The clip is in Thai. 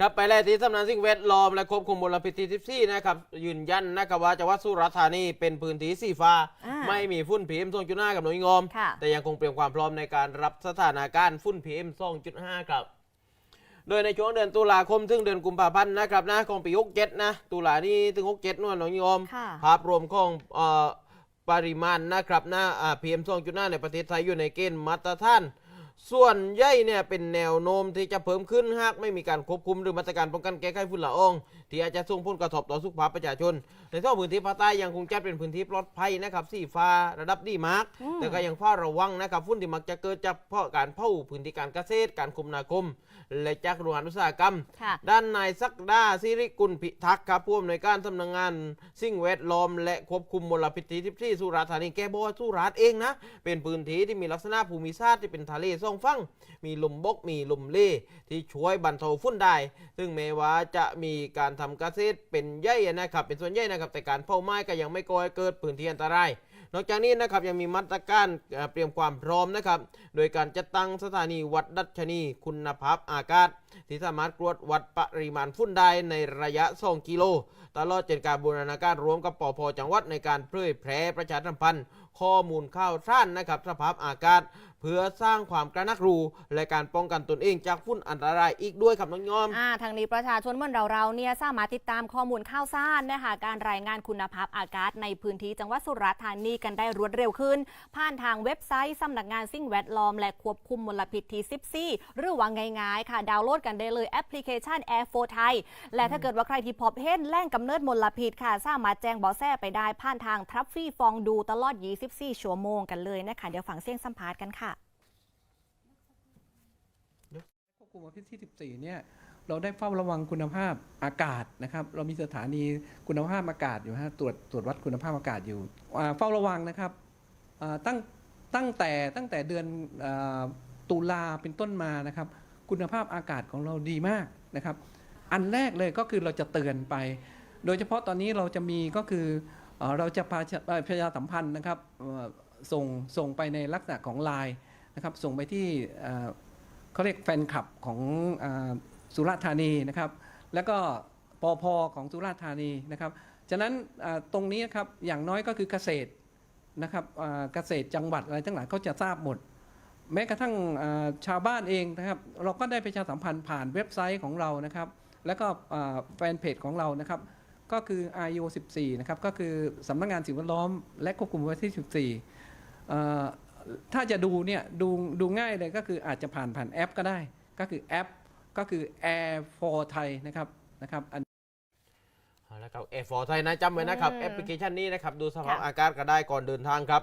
ครับไปแรกที่สำนักสิ่งแวดล้อมและควบคุมมลพิษที่ 14 นะครับ ยืนยันนะครับว่าจังหวัดสุราษฎร์ธานีเป็นพื้นที่สีฟ้า อ่าไม่มีฝุ่น PM 2.5กับหน่วยงอม ค่ะ แต่ยังคงเตรียมความพร้อมในการรับสถานการณ์ฝุ่น PM 2.5ครับ โดยในช่วงเดือนตุลาคมถึงเดือนกุมภาพันธ์นะครับนะของปี67นะตุลานี้ถึง67นู่นหน่วยงอม ค่ะ ภาพรวมของเอ่อปริมาณนะครับนะอ่า PM 2.5 ในประเทศไทยอยู่ในเกณฑ์มาตรฐาน ส่วนใหญ่เนี่ยเป็นแนวโน้มที่จะเพิ่มขึ้นหากไม่มีการควบคุมหรือมาตรการป้องกันแก้ไขฝุ่นละออง ที่อาจจะส่งผลกระทบต่อสุขภาพประชาชน ในทั่วพื้นที่ภาคใต้ยังคงจัดเป็นพื้นที่ปลอดภัยนะครับสีฟ้าระดับดีมากอืมแต่ก็ยังเฝ้าระวังนะครับฝุ่นที่มักจะเกิดจากเพราะการเผาพื้นที่การเกษตร การคมนาคม และจากโรงงานอุตสาหกรรมค่ะด้านนายศักดาสิริกุลพิทักษ์ครับผู้อำนวยการสำนักงาน สิ่งแวดล้อม และควบคุมมลพิษที่ที่สุราษฎร์ธานีแกบอกว่าสุราษฎร์เองนะเป็นพื้นที่ที่มีลักษณะภูมิศาสตร์ที่เป็นทะเลสองฝั่งมีลมบกมีลมเล่ที่ช่วยบรรเทาฝุ่นได้ ซึ่งแม้ว่าจะมีการทำเกษตรเป็นใหญ่นะครับ เป็นส่วนใหญ่นะครับ แต่การเผาไหม้ก็ยังไม่ก่อให้เกิดพื้นที่อันตรายนอกจากนี้นะครับยังมีมาตรการเอ่อเตรียมความพร้อมนะครับ โดยการจัดตั้งสถานีวัดดัชนี คุณภาพอากาศ ที่สามารถตรวจวัดปริมาณฝุ่นได้ในระยะ 2 กิโล ตลอดจนการบูรณาการร่วมกับปอพจังหวัดในการเผยแพร่ประชาสัมพันธ์ ข้อมูลข่าวสารนะครับสภาพอากาศ เพื่อสร้างความกระนักรู้และการป้องกันตนเองจากฝุ่นอันตรายอีกด้วยครับน้องยอมอ่าทางนี้ประชาชนเมื่อเราเราๆเนี่ยสามารถติดตามข้อมูลข่าวสารนะคะการรายงานคุณภาพอากาศในพื้นที่จังหวัดสุราษฎร์ธานีกันได้รวดเร็วขึ้น ผ่านทางเว็บไซต์สำนักงานสิ่งแวดล้อม และควบคุมมลพิษที่14หรือว่าง่ายๆ ค่ะดาวน์โหลดกันได้เลยแอปพลิเคชัน Air 4 Thai และถ้าเกิดว่าใครที่พบเห็นแหล่งกำเนิดมลพิษค่ะ สามารถแจ้งเบาะแสไปได้ผ่านทางทรัฟฟี่ฟองดูตลอด24 ชั่วโมงกันเลยนะคะ เดี๋ยวฟังเสียงสัมภาษณ์กันค่ะควบคุมวันที่ 14 เนี่ยเราได้เฝ้าระวังคุณภาพอากาศนะครับ เรามีสถานีคุณภาพอากาศอยู่ฮะตรวจตรวจวัดคุณภาพอากาศอยู่เฝ้าระวังนะครับตั้งตั้งแต่ตั้งแต่เดือนอตุลาเป็นต้นมานะครับ คุณภาพอากาศของเราดีมากนะครับ อันแรกเลยก็คือเราจะเตือนไป โดยเฉพาะตอนนี้เราจะมีก็คือ เราจะพาเอ่อประชาสัมพันธ์นะครับส่งส่งไปในลักษณะของไลน์นะครับส่งไปที่เขาเรียกแฟนคลับของอสุราษฎร์ธานีนะครับ แล้วก็ปอพของสุราษฎร์ธานีนะครับฉะนั้นตรงนี้นะครับอย่างน้อยก็คือเกษตรนะครับเกษตรจังหวัดอะไรทั้งหลายเขาจะทราบหมด แม้กระทั่งชาวบ้านเองนะครับเราก็ได้ประชาสัมพันธ์ผ่านเว็บไซต์ของเรานะครับ แล้วก็แฟนเพจของเรานะครับ ก็คือ IO 14 นะครับ ก็คือสำนักงานสิ่งแวดล้อม และควบคุมวันที่ 14เอ่อถ้าจะดูเนี่ยดูดูง่ายเลยก็คืออาจจะผ่านผ่านแอปก็ได้ ก็คือแอป ก็คือ Air for Thai นะครับนะครับอันเอาละครับเอฟอร์ไทยนะจำไว้นะครับอืมแอปพลิเคชันนี้นะครับ ดูสภาพค่ะอากาศก็ได้ก่อนเดินทางครับ